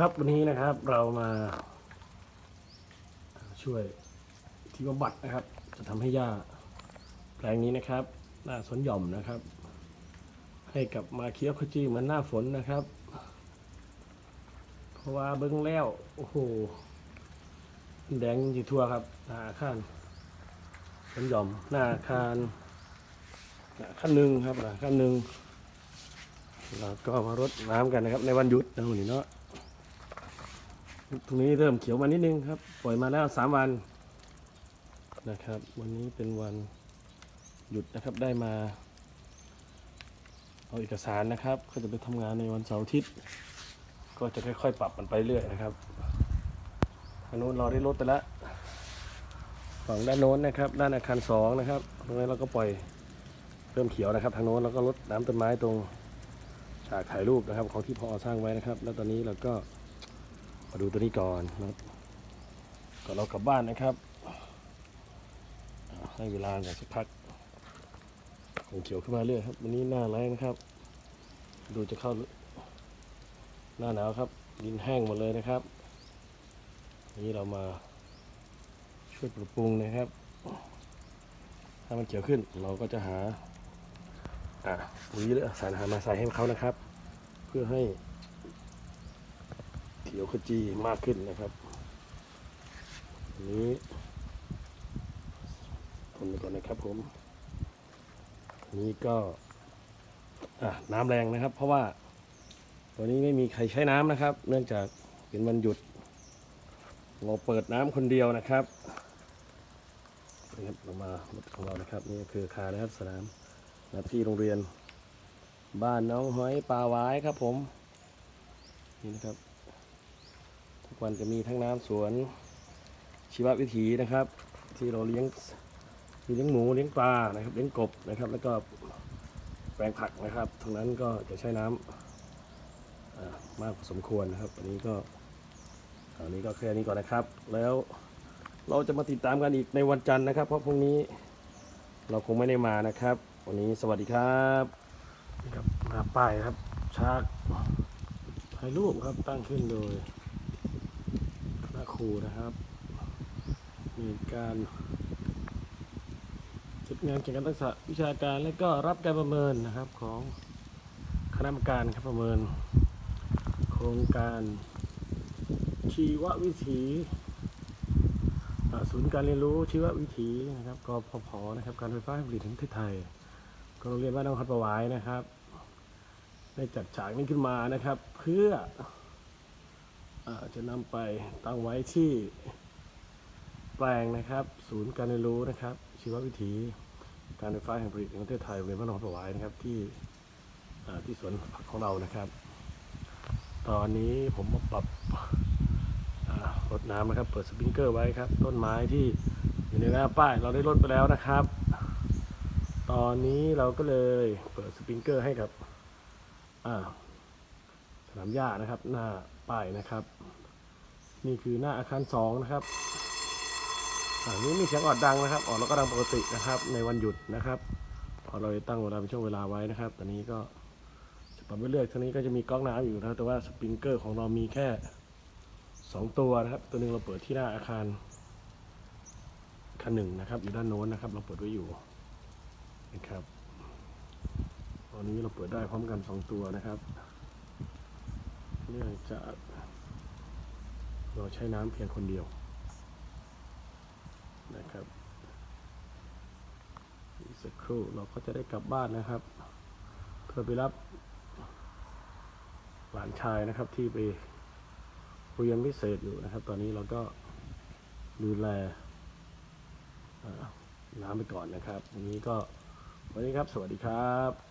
ครับวันนี้นะครับเรามาช่วยที่บำบัดนะครับ จะทำให้หญ้าแปลงนี้นะครับหน้าสนหย่อมนะครับ ให้กลับมาเคี้ยวขจีเหมือนหน้าฝนนะครับ เพราะว่าเบิ้งแล้วโอ้โหแดงอยู่ทั่วครับหน้าอาคารสนหย่อมหน้าคารหน้าขั้นหนึ่งครับหน้าขั้นหนึ่งเราก็มารดน้ำกันนะครับในวันหยุดนะวันนี้เนาะ ตรงนี้เริ่มเขียวมานิดนึงครับ ปล่อยมาแล้วสามวันนะครับ วันนี้เป็นวันหยุดนะครับได้มา เอาเอกสารนะครับ ก็จะไปทำงานในวันเสาร์อาทิตย์ ก็จะค่อยๆ ปรับมันไปเรื่อยนะครับทางโน้นเราได้ลดไปแล้วฝั่งด้านโน้นนะครับ ด้านอาคารสองนะครับตรงนี้นเราก็ปล่อยเริ่มเขียวนะครับ ทางโน้นเราก็ลดน้ำต้นไม้ตรงฉากถ่ายรูปนะครับ ของที่พอสร้างไว้นะครับ แล้วตอนนี้เราก็ มาดูตัวนี้ก่อนนะครับก่อนเรากลับบ้านนะครับให้เวลาหน่อยสักพักคงเขียวขึ้นมาเรื่อยครับ วันนี้หน้าแรงนะครับ ดูจะเข้าหน้าหนาวครับ ดินแห้งหมดเลยนะครับวันนี้เรามาช่วยปรับปรุงนะครับ ถ้ามันเขียวขึ้นเราก็จะหาอะปุ๋ยหรือสารอาหารมาใส่ให้เขานะครับ เพื่อให้ ขียวขจีมากขึ้นนะครับนี้ทนไปก่อนนะครับผม นี้ก็อะน้ำแรงนะครับ เพราะว่าวันนี้ไม่มีใครใช้น้ำนะครับ เนื่องจากเป็นวันหยุด เราเปิดน้ำคนเดียวนะครับนี่ครับเรามารถของเรานะครับ นี่คืออาคานะครับสนามนะที่โรงเรียน บ้านน้องห้อยปลาหวายครับผม นี่นะครับ ทุกวันจะมีทั้งน้ำสวนชีววิถีนะครับ ที่เราเลี้ยงมีเลี้ยงหมูเลี้ยงปลานะครับเลี้ยงกบนะครับ แล้วก็แปลงผักนะครับทั้งนั้นก็จะใช้น้ำอ่ามากพอสมควรนะครับวันนี้ก็อันนี้ก็แค่นี้ก่อนนะครับ แล้วเราจะมาติดตามกันอีกในวันจันทร์นะครับ เพราะพรุ่งนี้เราคงไม่ได้มานะครับ วันนี้สวัสดีครับนี่ครับมาป้ายครับชาร์กถ่ายรูปครับตั้งขึ้นโดย คณะครูนะครับ มีการจัดงานเกี่ยวกับทักษะวิชาการและก็รับการประเมินนะครับของคณะกรรมการครับประเมิน โครงการชีววิถีศูนย์การเรียนรู้ชีววิถีนะครับกพพนะครับการไฟฟ้าแห่งประเทศไทยก็โรงเรียนบ้านน้องคัดประวายนะครับ ได้จัดฉากนี้ขึ้นมานะครับ เพื่อ จะนำไปตั้งไว้ที่แปลงนะครับ ศูนย์การเรียนรู้นะครับ ชีววิถีการไฟฟ้าแห่งประเทศไทยโรงเรียนบ้านน้องคัดประวายนะครับ ที่ที่สวนผักของเรานะครับ ตอนนี้ผมมาปรับอ่ารดน้ำนะครับ เปิดสปริงเกอร์ไว้ครับ ต้นไม้ที่อยู่ในหน้าป้ายเราได้ลดไปแล้วนะครับ ตอนนี้เราก็เลยเปิดสปริงเกอร์ให้กับอ่า สนามหญ้านะครับ หน้าป้ายนะครับ นี่คือหน้าอาคารสองนะครับอ่านี้มีเสียงออดดังนะครับ ออดแล้วก็ดังปกตินะครับ ในวันหยุดนะครับพอเราตั้งเวลาเป็นช่วงเวลาไว้นะครับ ตอนนี้ก็จะปรับไปเรื่อยทางนี้ก็จะมีก๊อกน้ำอยู่นะแต่ว่าสปริงเกอร์ของเรามีแค่สองตัวนะครับ ตัวหนึ่งเราเปิดที่หน้าอาคารคารหนึ่งนะครับ อยู่ด้านโน้นนะครับ เราเปิดไว้อยู่นะครับตอนนี้เราเปิดได้พร้อมกันสองตัวนะครับ เนื่องจากเราใช้น้ำเพียงคนเดียวนะครับอีกสักครู่เราก็จะได้กลับบ้านนะครับ เพื่อไปรับ หลานชายนะครับที่ไปเรียนพิเศษอยู่นะครับ ตอนนี้เราก็ดูแลน้ำไปก่อนนะครับวันนี้ก็วันนี้ครับ สวัสดีครับ